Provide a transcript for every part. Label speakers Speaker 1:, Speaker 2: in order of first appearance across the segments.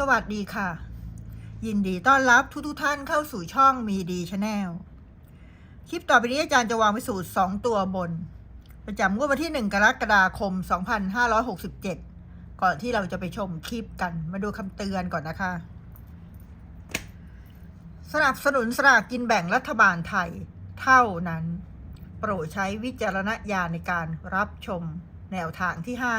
Speaker 1: สวัสดีค่ะ ยินดีต้อนรับทุกทุกท่านเข้าสู่ช่องมีดีชาแนลคลิปต่อไปนี้อาจารย์จะวางไปสูตร 2 ตัวบน ประจำงวดวันที่ 1 กรกฎาคม 2567 ก่อนที่เราจะไปชมคลิปกันมาดูคำเตือนก่อนนะคะ สนับสนุนสลากกินแบ่งรัฐบาลไทยเท่านั้น โปรดใช้วิจารณญาณในการรับชมแนวทางที่ให้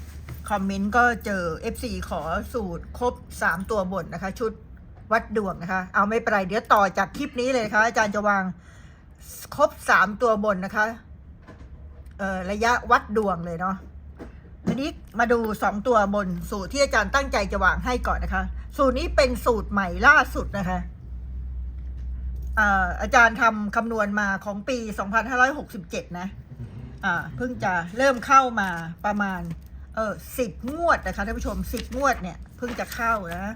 Speaker 1: คอมเมนต์ก็เจอ FC ขอสูตรครบ 3 ตัวบนนะคะ ชุดวัดดวงนะคะ เอาไม่เป็นไรเดี๋ยวต่อจากคลิปนี้เลยนะคะอาจารย์จะวางครบ 3 ตัวบนนะคะเอ่อระยะวัดดวงเลยเนาะทีนี้มาดู 2 ตัวบนสูตรที่อาจารย์ตั้งใจจะวางให้ก่อนนะคะ สูตรนี้เป็นสูตรใหม่ล่าสุดนะคะอาจารย์ทำคำนวณมาของปี 2567 นะอ่าเพิ่งจะเริ่มเข้ามาประมาณ เออสิบงวดนะคะท่านผู้ชมสิบงวดเนี่ยเพิ่งจะเข้านะ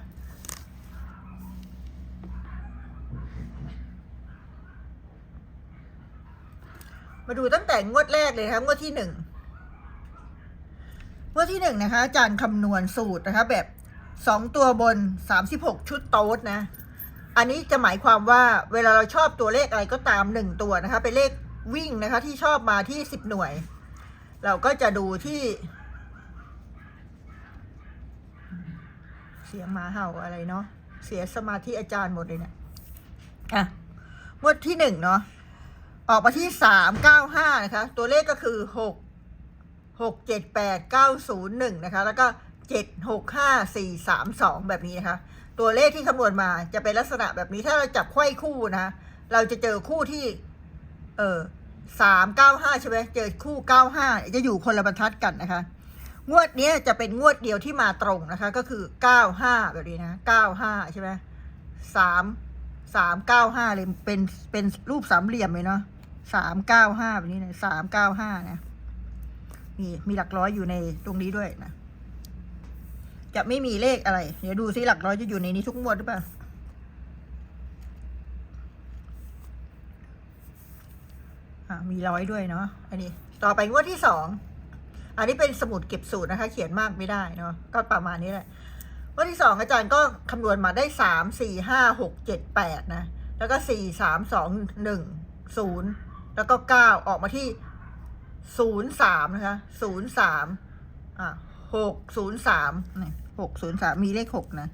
Speaker 1: มาดูตั้งแต่งวดแรกเลยนะคะงวดที่หนึ่งงวดที่หนึ่งนะคะอาจารย์คำนวณสูตรนะคะ แบบสองตัวบนสามสิบหกชุดโต๊ดนะ อันนี้จะหมายความว่าเวลาเราชอบตัวเลขอะไรก็ตามหนึ่งตัวนะคะ เป็นเลขวิ่งนะคะที่ชอบมาที่สิบหน่วย เราก็จะดูที่ สียงหมาเห่าอะไรเนาะเสียสมาธิอาจารย์หมดเลยเนี่ยอะงวดที่หนึ่งเนาะออกมาที่สามเก้าห้านะคะ ตัวเลขก็คือหกหกเจ็ดแปดเก้าศูนย์หนึ่งนะคะ แล้วก็เจ็ดหกห้าสี่สามสองแบบนี้นะคะ ตัวเลขที่คำนวณมาจะเป็นลักษณะแบบนี้ถ้าเราจับไขว้คู่นะ เราจะเจอคู่ที่ เออสามเก้าห้าใช่ไหมเจอคู่เก้าห้าจะอยู่คนละบรรทัดกันนะคะ งวดนี้จะเป็นงวดเดียวที่มาตรงนะคะ ก็คือเก้าห้าแบบนี้นะเก้าห้าใช่ไหมสามสามเก้าห้าเลยเป็นเป็นรูปสามเหลี่ยมเลยเนาะสามเก้าห้าแบบนี้นะสามเก้าห้านะมีมีหลักร้อยอยู่ในตรงนี้ด้วยนะ จะไม่มีเลขอะไร เดี๋ยวดูซิหลักร้อยจะอยู่ในนี้ทุกงวดหรือเปล่าอะมีร้อยด้วยเนาะอันนี้ ต่อไปงวดที่สอง อันนี้เป็นสมุดเก็บสูตรนะคะ เขียนมากไม่ได้เนาะก็ประมาณนี้แหละงวดที่สองอาจารย์ก็คำนวณมาได้สามสี่ห้าหกเจ็ดแปดนะ แล้วก็สี่สามสองหนึ่งศูนย์แล้วก็เก้าออกมาที่ศูนย์สามนะคะศูนย์สามอะหกศูนย์สามนี่หกศูนย์สามมีเลขหกนะ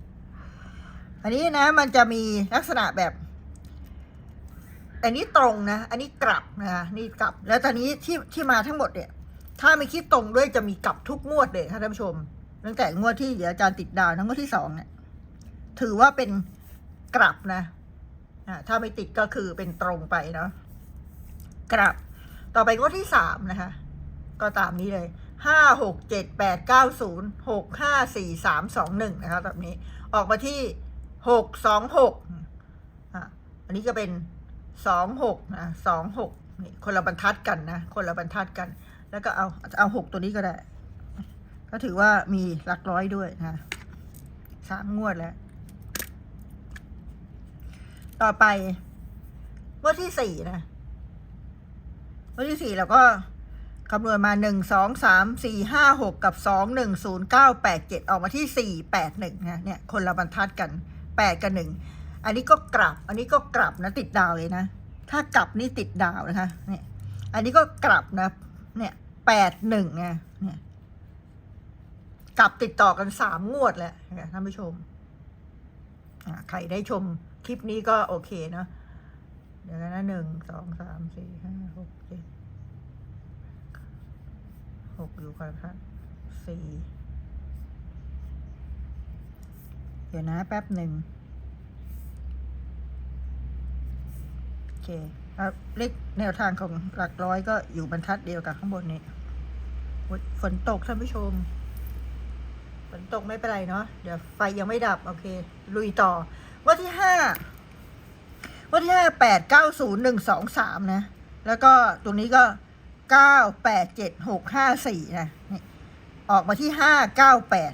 Speaker 1: อันนี้นะมันจะมีลักษณะแบบ อันนี้ตรงนะ อันนี้กลับนะคะนี่กลับ แล้วตอนนี้ที่ที่มาทั้งหมดเนี่ย ถ้าไม่คิดตรงด้วยจะมีกลับทุกงวดเลยค่ะท่านผู้ชม ตั้งแต่งวดที่เดี๋ยวอาจารย์ติดดาวทั้งงวดที่สองเนี่ย ถือว่าเป็นกลับนะอ่าถ้าไม่ติดก็คือเป็นตรงไปเนาะกลับ ต่อไปงวดที่สามนะคะ ก็ตามนี้เลยห้าหกเจ็ดแปดเก้าศูนย์หกห้าสี่สามสองหนึ่งนะคะแบบนี้ ออกมาที่หกสองหกอะอันนี้ก็เป็นสองหกนะสองหกนี่คนละบรรทัดกันนะ คนละบรรทัดกัน แล้วก็เอาเอาหกตัวนี้ก็ได้ ก็ถือว่ามีหลักร้อยด้วยนะสามงวดแล้ว ต่อไปงวดที่สี่นะงวดที่สี่เราก็คำนวณมาหนึ่งสองสามสี่ห้าหกกับสองหนึ่งศูนย์เก้าแปดเจ็ดออกมาที่สี่แปดหนึ่งนะเนี่ย คนละบรรทัดกันแปดกับหนึ่งอันนี้ก็กลับ อันนี้ก็กลับนะติดดาวเลยนะ ถ้ากลับนี่ติดดาวนะคะ เนี่ย อันนี้ก็กลับนะ เนี่ย แปดหนึ่งไงเนี่ยกลับติดต่อกันสามงวดแล้วเนี่ยท่านผู้ชมใครได้ชมคลิปนี้ก็โอเคเนาะเดี๋ยวนะหนึ่งสองสามสี่ห้าหกเจ็ดหกอยู่ก่อนครับสี่เดี๋ยวนะแป๊บหนึ่งโอเค เลขแนวทางของหลักร้อยก็อยู่บรรทัดเดียวกับข้างบนนี้ ฝนตกท่านผู้ชม ฝนตกไม่เป็นไรเนาะ เดี๋ยวไฟยังไม่ดับ โอเค ลุยต่อ วันที่ห้า วันที่ห้าแปดเก้าศูนย์หนึ่งสองสามนะ แล้วก็ตรงนี้ก็เก้าแปดเจ็ดหกห้าสี่นะนี่ออกมาที่ห้าเก้าแปด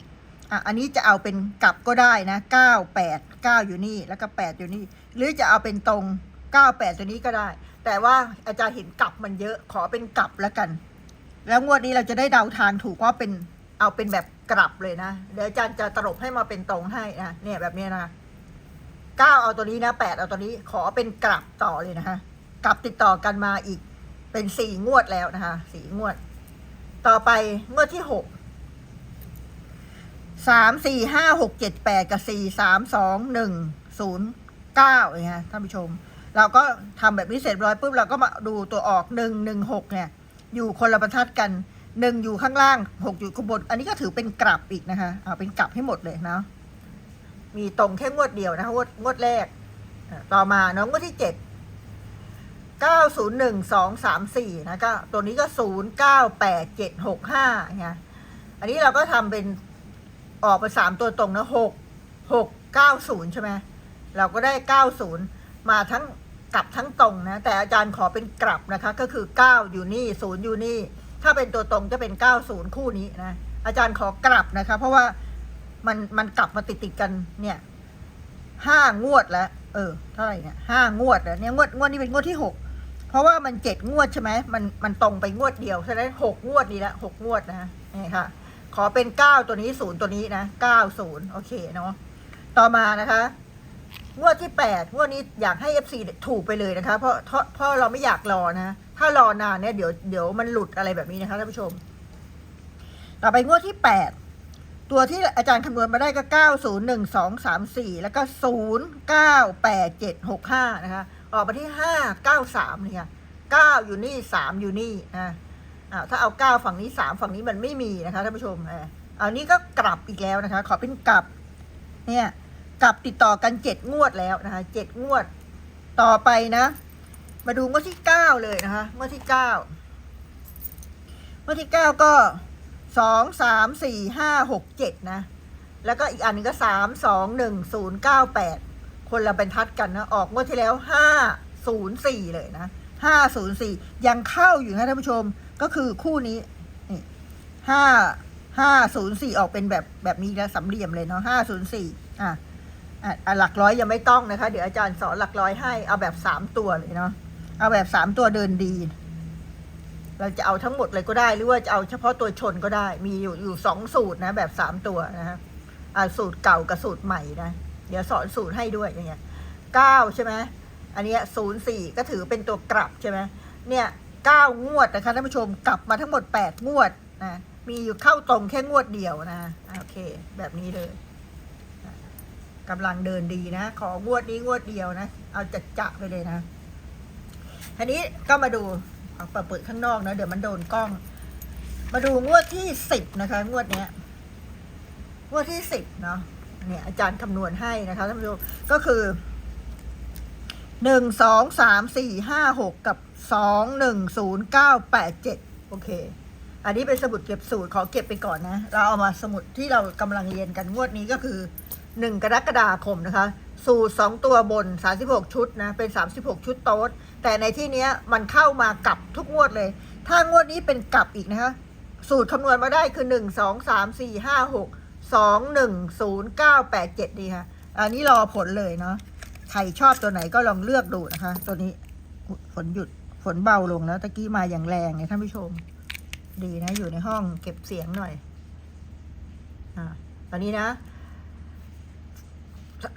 Speaker 1: อะอันนี้จะเอาเป็นกลับก็ได้นะเก้าแปดเก้าอยู่นี่ แล้วก็แปดอยู่นี่ หรือจะเอาเป็นตรง ก้าแปดตัวนี้ก็ได้ แต่ว่าอาจารย์เห็นกลับมันเยอะขอเป็นกลับแล้วกัน แล้วงวดนี้เราจะได้เดาทางถูกว่าเป็นเอาเป็นแบบกลับเลยนะเดี๋ยวอาจารย์จะตลบให้มาเป็นตรงให้นะเนี่ยแบบนี้นะเก้าเอาตัวนี้นะแปดเอาตัวนี้ขอเป็นกลับต่อเลยนะคะกลับติดต่อกันมาอีกเป็นสี่งวดแล้วนะคะสี่งวด ต่อไปงวดที่หกสามสี่ห้าหกเจ็ดแปดกับสี่สามสองหนึ่งศูนย์เก้าเงี้ยท่านผู้ชม เราก็ทำแบบนี้เสร็จร้อยปุ๊บเราก็มาดูตัวออกหนึ่งหนึ่งหกเนี่ยอยู่คนละบรรทัดกันหนึ่งอยู่ข้างล่างหกอยู่ข้างบนอันนี้ก็ถือเป็นกลับอีกนะคะเอาเป็นกลับให้หมดเลยนะมีตรงแค่งวดเดียวนะคะงวดงวดแรก ต่อมาเนาะงวดที่เจ็ดเก้าศูนย์หนึ่งสองสามสี่นะก็ตัวนี้ก็ศูนย์เก้าแปดเจ็ดหกห้าไงอันนี้เราก็ทำเป็นออกไปสามตัวตรงนะหกหกเก้าศูนย์ใช่ไหมเราก็ได้เก้าศูนย์ มาทั้งกลับทั้งตรงนะ แต่อาจารย์ขอเป็นกลับนะคะ ก็คือเก้าอยู่นี่ศูนย์อยู่นี่ ถ้าเป็นตัวตรงจะเป็นเก้าศูนย์คู่นี้นะ อาจารย์ขอกลับนะคะ เพราะว่ามันมันกลับมาติดติดกันเนี่ยห้างวดแล้วเออเท่าไหร่เนี่ยห้างวดแล้วเนี่ยงวดงวดนี้เป็นงวดที่หกเพราะว่ามันเจ็ดงวดใช่ไหมมันมันตรงไปงวดเดียวฉะนั้นหกงวดนี้ละหกงวดนะนี่ค่ะ ขอเป็นเก้าตัวนี้ศูนย์ตัวนี้นะเก้าศูนย์โอเคเนาะต่อมานะคะ งวดที่แปดงวดนี้อยากให้เอซถูกไปเลยนะคะ เพราะเพราะเราไม่อยากรอนะ ถ้ารอนานเนี่ยเดี๋ยวเดี๋ยวมันหลุดอะไรแบบนี้นะคะท่านผู้ชม ต่อไปงวดที่แปดตัวที่อาจารย์คำนวณมาได้ก็เก้าศูนย์หนึ่งสองสามสี่แล้วก็ศูนย์เก้าแปดเจ็ดหกห้านะคะ ออกมาที่ห้าเก้าสามเนี่ยเก้าอยู่นี่สามอยู่นี่นะอ่าถ้าเอาเก้าฝั่งนี้สามฝั่งนี้มันไม่มีนะคะท่านผู้ชมอ่าเอานี้ก็กลับอีกแล้วนะคะ ขอเป็นกลับ เนี่ย กับติดต่อกันเจ็ดงวดแล้วนะคะเจ็ดงวด ต่อไปนะ มาดูงวดที่เก้าเลยนะคะงวดที่เก้างวดที่เก้าก็สองสามสี่ห้าหกเจ็ดนะ แล้วก็อีกอันนึงก็สามสองหนึ่งศูนย์เก้าแปดคนละบรรทัดกันนะ ออกงวดที่แล้วห้าศูนย์สี่เลยนะห้าศูนย์สี่ยังเข้าอยู่นะท่านผู้ชมก็คือคู่นี้นี่ห้าห้าศูนย์สี่ออกเป็นแบบแบบนี้แล้วสำเหลี่ยมเลยเนาะห้าศูนย์สี่อะ หลักร้อยยังไม่ต้องนะคะ เดี๋ยวอาจารย์สอนหลักร้อยให้เอาแบบสามตัวเลยเนาะเอาแบบสามตัวเดินดี เราจะเอาทั้งหมดเลยก็ได้ หรือว่าจะเอาเฉพาะตัวชนก็ได้ มีอยู่อยู่สองสูตรนะ แบบสามตัวนะฮะอ่าสูตรเก่ากับสูตรใหม่นะ เดี๋ยวสอนสูตรให้ด้วยอย่างเงี้ยเก้าใช่ไหมอันนี้ศูนย์สี่ก็ถือเป็นตัวกลับใช่ไหมเนี่ยเก้างวดนะคะท่านผู้ชมกลับมาทั้งหมดแปดงวดนะมีอยู่เข้าตรงแค่งวดเดียวนะโอเค แบบนี้เลย กำลังเดินดีนะ ของวดนี้งวดเดียวนะ เอาจัดจะไปเลยนะทีนี้ก็มาดูเอาเปิดเปิดข้างนอกนะเดี๋ยวมันโดนกล้อง มาดูงวดที่สิบนะคะ งวดเนี้ยงวดที่สิบเนาะเนี่ยอาจารย์คำนวณให้นะคะท่านผู้ชมก็คือหนึ่งสองสามสี่ห้าหกกับสองหนึ่งศูนย์เก้าแปดเจ็ดโอเค อันนี้เป็นสมุดเก็บสูตรขอเก็บไปก่อนนะ เราเอามาสมุดที่เรากำลังเรียนกันงวดนี้ก็คือ หนึ่งกรกฎาคมนะคะ สูตรสองตัวบน 36 ชุดนะ เป็น 36 ชุดโต๊ด แต่ในที่นี้มันเข้ามากลับทุกงวดเลย ถ้างวดนี้เป็นกลับอีกนะคะ สูตรคำนวณมาได้คือ 1 2 3 4 5 6 2 1 0 9 8 7 ดีค่ะ อันนี้รอผลเลยเนาะ ใครชอบตัวไหนก็ลองเลือกดูนะคะ ตัวนี้ฝนหยุดฝนเบาลงแล้วตะกี้มาอย่างแรงเนี่ยท่านผู้ชม ดีนะอยู่ในห้องเก็บเสียงหน่อย อ่าตอนนี้นะ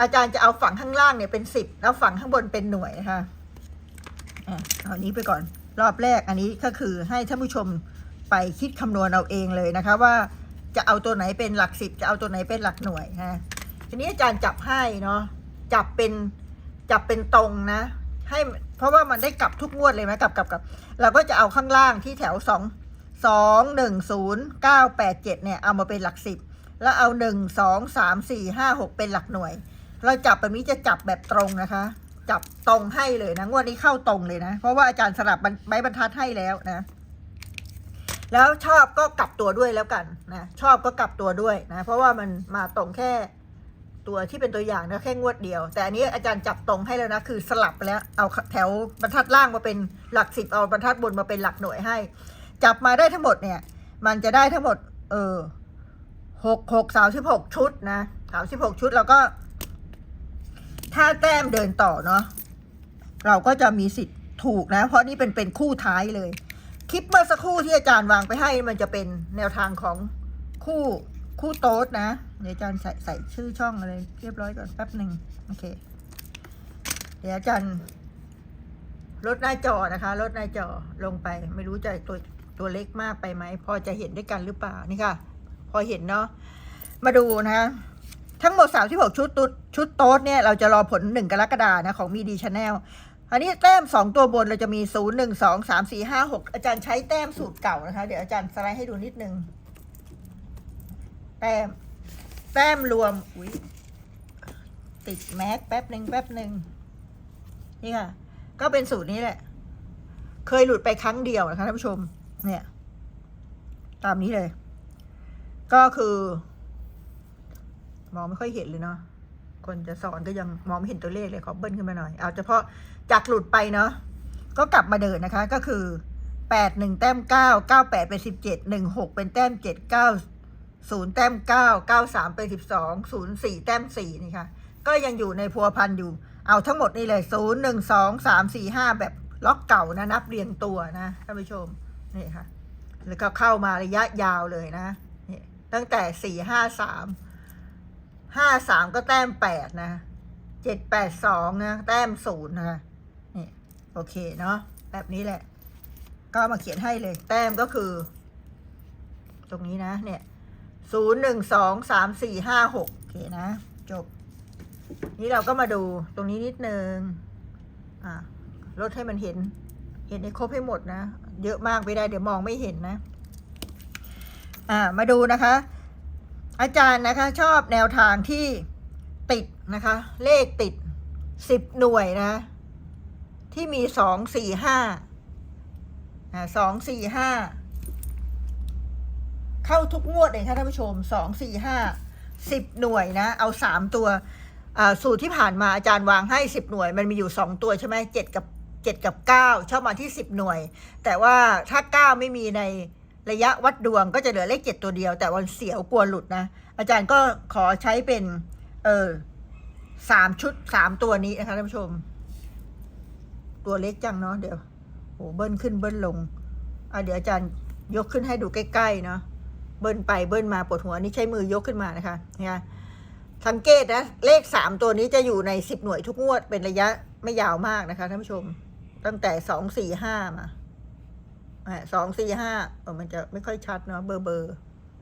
Speaker 1: อาจารย์จะเอาฝั่งข้างล่างเนี่ยเป็นสิบแล้วฝั่งข้างบนเป็นหน่วยนะคะอะเอานี้ไปก่อนรอบแรกอันนี้ก็คือให้ท่านผู้ชมไปคิดคำนวณเอาเองเลยนะคะว่าจะเอาตัวไหนเป็นหลักสิบจะเอาตัวไหนเป็นหลักหน่วยฮะทีนี้อาจารย์จับให้เนาะจับเป็นจับเป็นตรงนะ ให้เพราะว่ามันได้กลับทุกงวดเลยไหมกลับกลับกลับเราก็จะเอาข้างล่างที่แถวสองสองหนึ่งศูนย์เก้าแปดเจ็ดเนี่ยเอามาเป็นหลักสิบแล้วเอาหนึ่งสองสามสี่ห้าหกเป็นหลักหน่วย เราจับแบบนี้จะจับแบบตรงนะคะ จับตรงให้เลยนะงวดนี้เข้าตรงเลยนะ เพราะว่าอาจารย์สลับไม้บรรทัดให้แล้วนะ แล้วชอบก็กลับตัวด้วยแล้วกันนะชอบก็กลับตัวด้วยนะ เพราะว่ามันมาตรงแค่ตัวที่เป็นตัวอย่างนะแค่งวดเดียว แต่อันนี้อาจารย์จับตรงให้แล้วนะคือสลับไปแล้วเอาแถวบรรทัดล่างมาเป็นหลักสิบเอาบรรทัดบนมาเป็นหลักหน่วยให้ จับมาได้ทั้งหมดเนี่ย มันจะได้ทั้งหมด เออหกหกสามสิบหกชุดนะสามสิบหกชุดแล้วก็ ถ้าแต้มเดินต่อเนาะเราก็จะมีสิทธิ์ถูกนะ เพราะนี่เป็นเป็นคู่ท้ายเลย คลิปเมื่อสักครู่ที่อาจารย์วางไปให้มันจะเป็นแนวทางของคู่คู่โต๊ดนะเดี๋ยวอาจารย์ใส่ใส่ชื่อช่องอะไรเรียบร้อยก่อนแป๊บหนึ่งโอเค เดี๋ยวอาจารย์ลดหน้าจอนะคะลดหน้าจอลงไป ไม่รู้จะตัวตัวเล็กมากไปไหม พอจะเห็นด้วยกันหรือเปล่านี่ค่ะ พอเห็นเนาะมาดูนะคะ ทั้งหมด 36 ชุดตุดชุดโต๊ดเนี่ย เราจะรอผล 1 กรกฎานะ ของมีดีชาแนลอันนี้แต้ม 2 ตัวบนเราจะมี 0 1 2 3 4 5 6 อาจารย์ใช้แต้มสูตรเก่านะคะ เดี๋ยวอาจารย์สไลด์ให้ดูนิดนึง แต้ม แต้มรวม อุ้ยติดแม็กแป๊บหนึ่งแป๊บหนึ่งนี่ค่ะ ก็เป็นสูตรนี้แหละ เคยหลุดไปครั้งเดียวนะคะท่านผู้ชม เนี่ย ตามนี้เลย ก็คือ มองไม่ค่อยเห็นเลยเนาะคนจะสอนก็ยังมองไม่เห็นตัวเลขเลยขอเบิ้ลขึ้นมาหน่อย เอาเฉพาะจากหลุดไปเนาะก็กลับมาเดินนะคะ ก็คือแปดหนึ่งแต้มเก้าเก้าแปดเป็นสิบเจ็ดหนึ่งหกเป็นแต้มเจ็ดเก้าศูนย์แต้มเก้าเก้าสามเป็นสิบสองศูนย์สี่แต้มสี่นี่ค่ะ ก็ยังอยู่ในพัวพันอยู่ เอาทั้งหมดนี่เลยศูนย์หนึ่งสองสามสี่ห้าแบบล็อกเก่านะนับเรียงตัวนะท่านผู้ชมนี่ค่ะ แล้วก็เข้ามาระยะยาวเลยนะนี่ตั้งแต่สี่ห้าสาม ห้าสามก็แต้มแปดนะเจ็ดแปดสองนะแต้มศูนย์นะนี่โอเคเนาะแบบนี้แหละ ก็มาเขียนให้เลย แต้มก็คือ ตรงนี้นะ เนี่ยศูนย์หนึ่งสองสามสี่ห้าหกโอเคนะ จบ นี่เราก็มาดูตรงนี้นิดนึงอ่าลดให้มันเห็น เห็นให้ครบให้หมดนะ เยอะมากไม่ได้เดี๋ยวมองไม่เห็นนะ อ่า มาดูนะคะ อาจารย์นะคะชอบแนวทางที่ติดนะคะ เลขติดสิบหน่วยนะ ที่มีสองสี่ห้าสองสี่ห้าเข้าทุกงวดเลยค่ะท่านผู้ชมสองสี่ห้าสิบหน่วยนะ เอาสามตัวสูตรที่ผ่านมาอาจารย์วางให้สิบหน่วย มันมีอยู่สองตัวใช่ไหมเจ็ดกับเจ็ดกับเก้าชอบมาที่สิบหน่วย แต่ว่าถ้าเก้าไม่มีใน ระยะวัดดวงก็จะเหลือเลขเจ็ดตัวเดียว แต่วันเสียวกลัวหลุดนะ อาจารย์ก็ขอใช้เป็น เออสามชุดสามตัวนี้นะคะท่านผู้ชม ตัวเล็กจังเนาะเดี๋ยวโหเบิ้ลขึ้นเบิ้ลลงอะเดี๋ยวอาจารย์ยกขึ้นให้ดูใกล้ๆเนาะเบิ้ลไปเบิ้ลมาปวดหัวนี่ใช้มือยกขึ้นมานะคะเนี่ยสังเกตนะเลขสามตัวนี้จะอยู่ในสิบหน่วยทุกงวดเป็นระยะไม่ยาวมากนะคะท่านผู้ชม ตั้งแต่สองสี่ห้ามา สองสี่ห้าเออมันจะไม่ค่อยชัดเนาะเบอร์เบอร์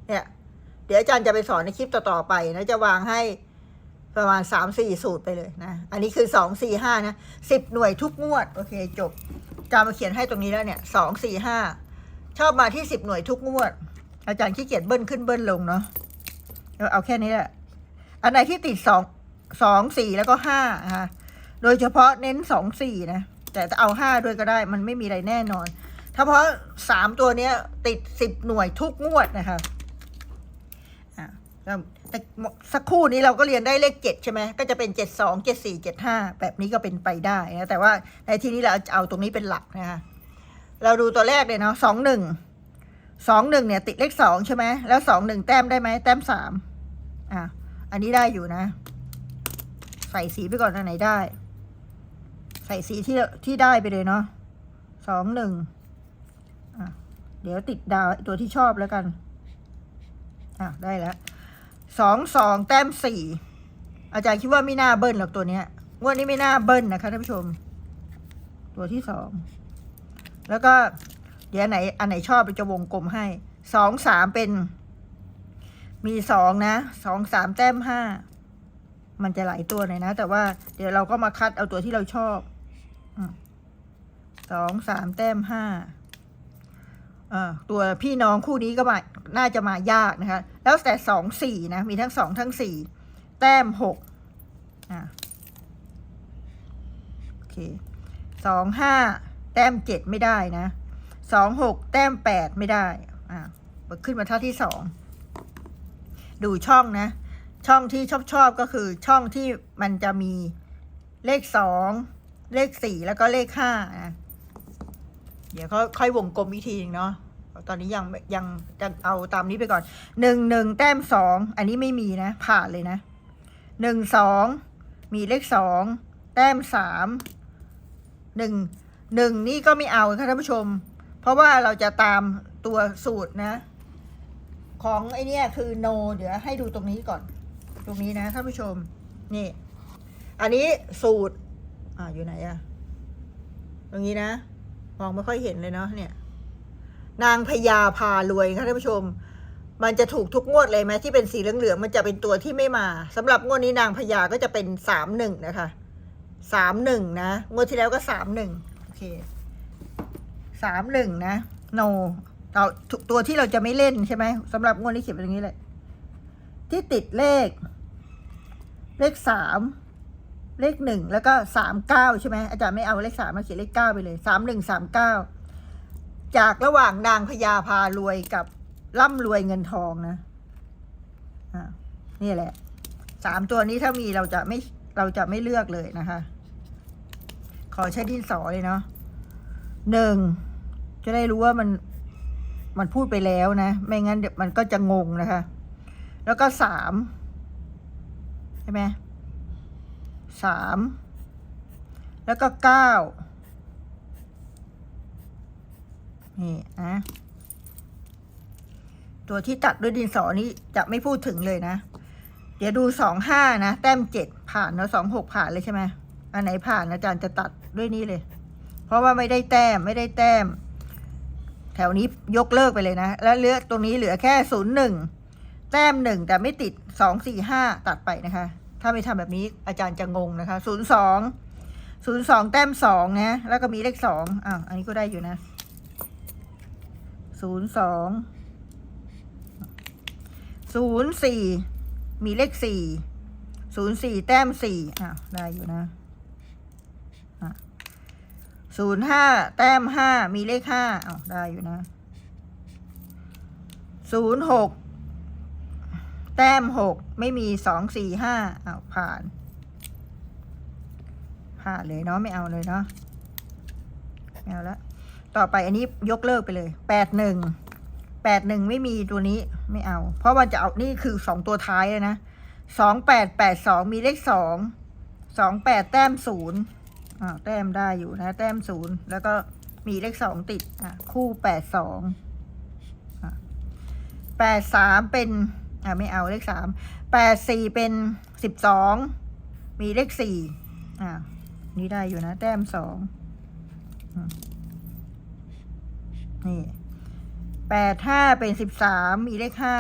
Speaker 1: เนี่ย เดี๋ยวอาจารย์จะไปสอนในคลิปต่อๆไปนะจะวางให้ประมาณสามสี่สูตรไปเลยนะ อันนี้คือสองสี่ห้านะสิบหน่วยทุกงวด โอเคจบอาจารย์มาเขียนให้ตรงนี้แล้วเนี่ยสองสี่ห้าชอบมาที่สิบหน่วยทุกงวด อาจารย์ขี้เกียจเบิ้ลขึ้นเบิ้ลลงเนาะเอาแค่นี้แหละอันไหนที่ติดสองสองสี่แล้วก็ห้านะคะโดยเฉพาะเน้นสองสี่นะแต่จะเอาห้าด้วยก็ได้ มันไม่มีอะไรแน่นอน ถ้าเพราะสามตัวเนี้ย ติดสิบหน่วยทุกงวดนะคะอ่าแต่สักครู่นี้เราก็เรียนได้เลขเจ็ดใช่ไหมก็จะเป็นเจ็ดสองเจ็ดสี่เจ็ดห้าแบบนี้ก็เป็นไปได้นะแต่ว่าในที่นี้เราเอาตรงนี้เป็นหลักนะคะเราดูตัวแรกเลยเนาะสองหนึ่งสองหนึ่งเนี่ย ติดเลขสองใช่ไหมแล้วสองหนึ่งแต้มได้ไหมแต้มสามอะอันนี้ได้อยู่นะ ใส่สีไปก่อนอันไหนได้ ใส่สีที่ที่ได้ไปเลยเนาะสองหนึ่ง เดี๋ยวติดดาวตัวที่ชอบแล้วกัน อะได้แล้วสองสองแต้มสี่อาจารย์คิดว่าไม่น่าเบิ้ลหรอกตัวเนี้ยงวดนี้ไม่น่าเบิ้ลนะคะท่านผู้ชม ตัวที่สองแล้วก็เดี๋ยวไหนอันไหนชอบจะวงกลมให้สองสามเป็น มีสองนะสองสามแต้มห้ามันจะหลายตัวหน่อยนะ แต่ว่าเดี๋ยวเราก็มาคัดเอาตัวที่เราชอบสองสามแต้มห้า ตัวพี่น้องคู่นี้ก็มาน่าจะมายากนะคะ แล้วแต่สองสี่นะ มีทั้งสองทั้งสี่แต้มหกอ่าโอเคสองห้าแต้มเจ็ดไม่ได้นะสองหกแต้มแปดไม่ได้อ่าขึ้นมาท่าที่สองดูช่องนะ ช่องที่ชอบชอบก็คือช่องที่มันจะมีเลขสองเลขสี่แล้วก็เลขห้านะ เดี๋ยวก็ค่อยวงกลมวิธีหนึงเนาะตอนนี้ยังยังจะเอาตามนี้ไปก่อนหนึ่งหนึ่งแต้มสองอันนี้ไม่มีนะผ่านเลยนะหนึ่งสองมีเลขสองแต้มสามหนึ่งหนึ่งนี่ก็ไม่เอาค่ะท่านผู้ชม เพราะว่าเราจะตามตัวสูตรนะ ของไอเนี้ยคือ no เดี๋ยวให้ดูตรงนี้ก่อน ตรงนี้นะท่านผู้ชม นี่ อันนี้สูตร อ่าอยู่ไหนอะตรงนี้นะ มองไม่ค่อยเห็นเลยเนาะเนี่ย นางพญาพารวยค่ะท่านผู้ชม มันจะถูกทุกงวดเลยไหมที่เป็นสีเหลืองๆมันจะเป็นตัวที่ไม่มาสำหรับงวดนี้นางพญาก็จะเป็นสามหนึ่งนะคะสามหนึ่งนะงวดที่แล้วก็สามหนึ่งโอเคสามหนึ่งนะ no เราตัวที่เราจะไม่เล่นใช่ไหมสำหรับงวดนี้เขียนเป็นอย่างนี้เลยที่ติดเลข เลขสาม เลขหนึ่งแล้วก็สามเก้าใช่ไหมอาจารย์ไม่เอาเลขสามมาเขียนเลขเก้าไปเลยสามหนึ่งสามเก้าจากระหว่างนางพญาพารวยกับร่ำรวยเงินทองนะอ่านี่แหละสามตัวนี้ถ้ามีเราจะไม่เราจะไม่เลือกเลยนะคะ ขอใช้ดินสอเลยเนาะหนึ่งจะได้รู้ว่ามันมันพูดไปแล้วนะ ไม่งั้นเดี๋ยวมันก็จะงงนะคะ แล้วก็สามใช่ไหม สามแล้วก็เก้านี่นะตัวที่ตัดด้วยดินสอนี้จะไม่พูดถึงเลยนะ เดี๋ยวดูสองห้านะ แต้มเจ็ดผ่านแล้วสองหกผ่านเลยใช่ไหมอันไหนผ่านอาจารย์จะตัดด้วยนี้เลย เพราะว่าไม่ได้แต้มไม่ได้แต้ม แถวนี้ยกเลิกไปเลยนะ แล้วเลือกตรงนี้เหลือแค่ศูนย์หนึ่งแต้มหนึ่งแต่ไม่ติดสองสี่ห้าตัดไปนะคะ ถ้าไม่ทำแบบนี้อาจารย์จะงงนะคะศูนย์สองศูนย์สองแต้มสองนะ แล้วก็มีเลขสองอะอันนี้ก็ได้อยู่นะศูนย์สองศูนย์สี่มีเลขสี่ศูนย์สี่แต้มสี่อะได้อยู่นะศูนย์ห้าแต้มห้ามีเลขห้าอ้าวได้อยู่นะศูนย์หก แต้มหกไม่มีสองสี่ห้าเอาผ่าน ผ่านเลยเนาะไม่เอาเลยเนาะไม่เอาละต่อไปอันนี้ยกเลิกไปเลยแปดหนึ่งแปดหนึ่งไม่มีตัวนี้ไม่เอา เพราะว่าจะเอานี่คือสองตัวท้ายเลยนะสองแปดแปดสองมีเลขสองสองแปดแต้มศูนย์อ่าแต้มได้อยู่นะ แต้มศูนย์แล้วก็มีเลขสองติดอะคู่แปดสองแปดสามเป็น อ่าไม่เอาเลขสามแปดสี่เป็นสิบสองมีเลขสี่อ่านี่ได้อยู่นะ แต้มสองนี่แปดห้าเป็นสิบสามมีเลขห้า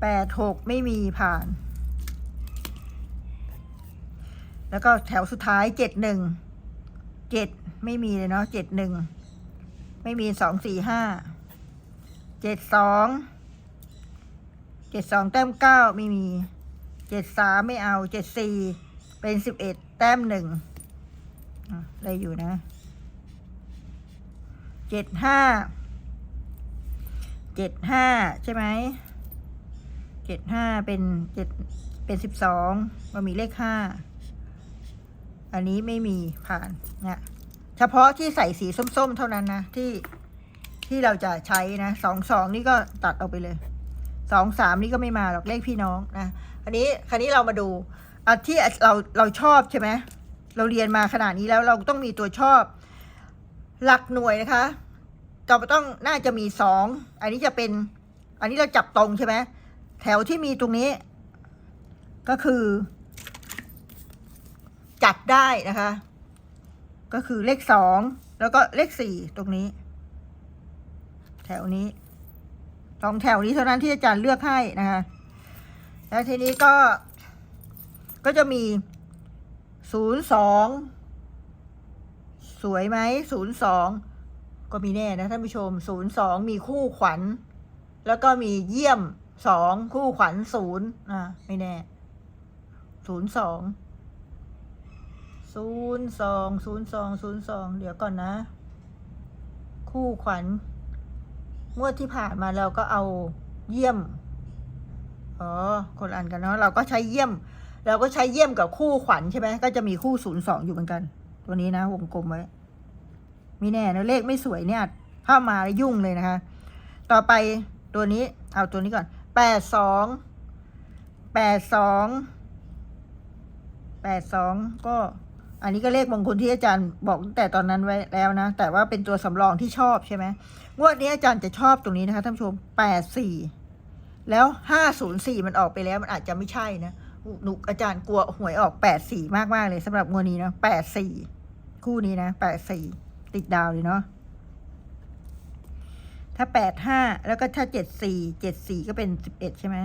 Speaker 1: แปดหกไม่มีผ่าน แล้วก็แถวสุดท้ายเจ็ดหนึ่งเจ็ดไม่มีเลยเนาะเจ็ดหนึ่งไม่มีสองสี่ห้า เจ็ดสองเจ็ดสองแต้มเก้าไม่มีเจ็ดสามไม่เอาเจ็ดสี่เป็นสิบเอ็ดแต้มหนึ่งอะได้อยู่นะเจ็ดห้าเจ็ดห้าใช่ไหมเจ็ดห้าเป็นเจ็ดเป็นสิบสองมันมีเลขห้าอันนี้ไม่มีผ่านเนี่ยเฉพาะที่ใส่สีส้มๆ เท่านั้นนะที่ ที่เราจะใช้นะสองสองนี่ก็ตัดออกไปเลยสองสามนี่ก็ไม่มาหรอกเลขพี่น้องนะอันนี้คราวนี้เรามาดูอันที่เราเราชอบใช่ไหมเราเรียนมาขนาดนี้แล้วเราต้องมีตัวชอบ หลักหน่วยนะคะเราต้องน่าจะมีสองอันนี้จะเป็น อันนี้เราจับตรงใช่ไหมแถวที่มีตรงนี้ ก็คือ จัดได้นะคะ ก็คือเลขสองแล้วก็เลขสี่ตรงนี้ แถวนี้ตรงแถวนี้เท่านั้นที่อาจารย์เลือกให้นะคะ แล้วทีนี้ก็ ก็จะมีศูนย์สองสวยไหมศูนย์สองก็มีแน่นะท่านผู้ชมศูนย์สองมีคู่ขวัญ แล้วก็มีเยี่ยมสองคู่ขวัญศูนย์อ่าไม่แน่ศูนย์สองศูนย์สองศูนย์สองศูนย์สองเดี๋ยวก่อนนะ คู่ขวัญ งวดที่ผ่านมาเราก็เอาเยี่ยมอ๋อคนละอันกันเนาะเราก็ใช้เยี่ยม เราก็ใช้เยี่ยมกับคู่ขวัญใช่ไหมก็จะมีคู่ศูนย์สองอยู่เหมือนกัน ตัวนี้นะวงกลมไว้มีแน่นะเลขไม่สวยเนี่ยถ้ามาแล้วยุ่งเลยนะคะ ต่อไปตัวนี้เอาตัวนี้ก่อนแปดสองแปดสองแปดสองก็ อันนี้ก็เลขมงคลที่อาจารย์บอกตั้งแต่ตอนนั้นไว้แล้วนะ แต่ว่าเป็นตัวสำรองที่ชอบใช่ไหมงวดนี้อาจารย์จะชอบตรงนี้นะคะท่านผู้ชมแปดสี่แล้วห้าศูนย์สี่มันออกไปแล้วมันอาจจะไม่ใช่นะหนูอาจารย์กลัวหวยออกแปดสี่มากมากเลยสำหรับงวดนี้นะแปดสี่คู่นี้นะแปดสี่ติดดาวเลยเนาะถ้าแปดห้าแล้วก็ถ้าเจ็ดสี่เจ็ดสี่ก็เป็นสิบเอ็ดใช่ไหม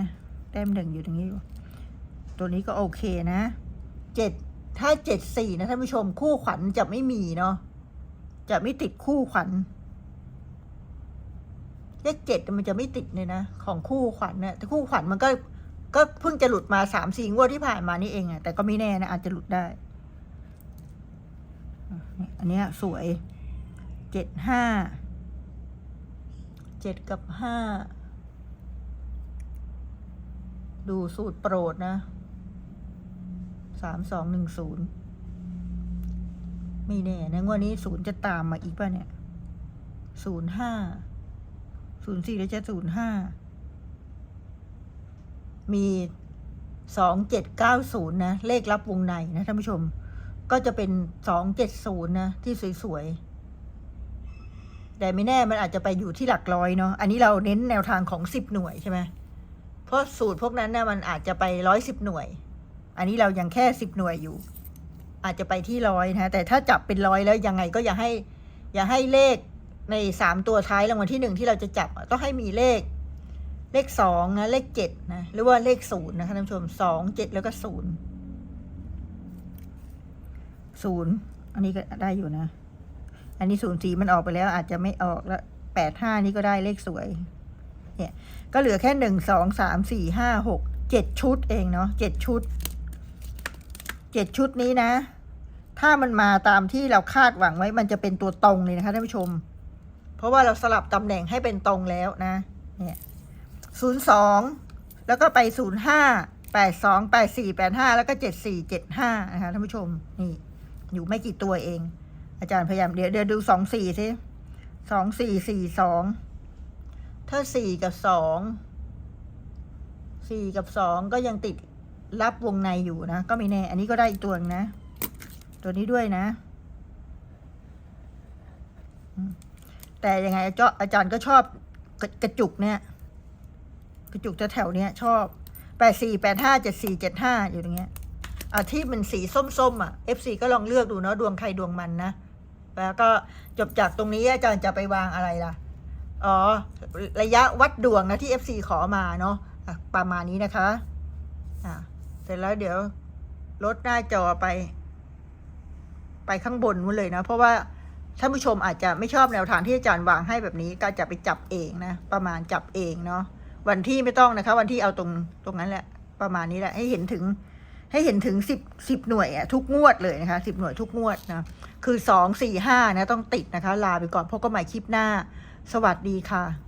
Speaker 1: แต้มหนึ่งอยู่ตรงนี้อยู่ตัวนี้ก็โอเคนะเจ็ด ถ้าเจ็ดสี่นะท่านผู้ชมคู่ขวัญจะไม่มีเนาะจะไม่ติดคู่ขวัญเลขเจ็ดมันจะไม่ติดเลยนะของคู่ขวัญเนี่ยแต่คู่ขวัญมันก็ก็เพิ่งจะหลุดมาสามสี่งวดที่ผ่านมานี่เองอะแต่ก็ไม่แน่นะอาจจะหลุดได้ อันนี้สวยเจ็ดห้าเจ็ดกับห้าดูสูตรโปรดนะ สามสองหนึ่งศูนย์ไม่แน่ในงวดนี้ศูนย์จะตามมาอีกป่ะเนี่ยศูนย์ห้าศูนย์สี่แล้วจะศูนย์ห้ามีสองเจ็ดเก้าศูนย์นะ เลขรับวงในนะท่านผู้ชม ก็จะเป็นสองเจ็ดศูนย์นะ ที่สวยๆ แต่ไม่แน่มันอาจจะไปอยู่ที่หลักร้อยเนาะอันนี้เราเน้นแนวทางของสิบหน่วยใช่ไหมเพราะสูตรพวกนั้นนะมันอาจจะไปร้อยสิบหน่วย อันนี้เรายังแค่สิบหน่วยอยู่ อาจจะไปที่ร้อยนะแต่ถ้าจับเป็นร้อยแล้วยังไงก็อย่าให้ อย่าให้เลขในสามตัวท้ายรางวัลที่หนึ่งที่เราจะจับต้องให้มีเลข เลขสองนะเลขเจ็ดนะหรือว่าเลขศูนย์นะคะท่านผู้ชมสองเจ็ดแล้วก็ศูนย์ศูนย์อันนี้ก็ได้อยู่นะ อันนี้ศูนย์สี่มันออกไปแล้วอาจจะไม่ออกแล้วแปดห้านี่ก็ได้เลขสวย เนี่ย ก็เหลือแค่หนึ่งสองสามสี่ห้าหกเจ็ดชุดเองเนาะเจ็ดชุด เจ็ดชุดนี้นะ ถ้ามันมาตามที่เราคาดหวังไว้ มันจะเป็นตัวตรงเลยนะคะท่านผู้ชม เพราะว่าเราสลับตำแหน่งให้เป็นตรงแล้วนะ เนี่ยศูนย์สองแล้วก็ไปศูนย์ห้าแปดสองแปดสี่แปดห้าแล้วก็เจ็ดสี่เจ็ดห้านะคะท่านผู้ชม นี่ อยู่ไม่กี่ตัวเอง อาจารย์พยายามเดี๋ยวเดี๋ยวดูสองสี่สิสองสี่สี่สองถ้าสี่กับสองสี่กับสองก็ยังติด รับวงในอยู่นะ ก็ไม่แน่ อันนี้ก็ได้อีกตัวนึงนะตัวนี้ด้วยนะ แต่ยังไงอาจารย์อาจารย์ก็ชอบกระกระจุกเนี่ย กระจุกจะแถวเนี้ย ชอบแปดสี่แปดห้าเจ็ดสี่เจ็ดห้าอยู่ตรงเงี้ยอะที่มันสีส้มๆอะ FC ก็ลองเลือกดูเนาะดวงใครดวงมันนะ แล้วก็จบจากตรงนี้อาจารย์จะไปวางอะไรล่ะ อ๋อ ระยะวัดดวงนะที่ FC ขอมาเนาะะประมาณนี้นะคะ อะ สร็จแล้วเดี๋ยวลดหน้าจอไป ไปข้างบนนู้นเลยนะ เพราะว่าท่านผู้ชมอาจจะไม่ชอบแนวทางที่อาจารย์วางให้แบบนี้ ก็จะไปจับเองนะ ประมาณจับเองเนาะวันที่ไม่ต้องนะคะ วันที่เอาตรงตรงนั้นแหละ ประมาณนี้แหละ ให้เห็นถึง ให้เห็นถึงสิบสิบหน่วยอะทุกงวดเลยนะคะสิบหน่วยทุกงวดนะคือสองสี่ห้านะต้องติดนะคะ ลาไปก่อนพบกันใหม่คลิปหน้า สวัสดีค่ะ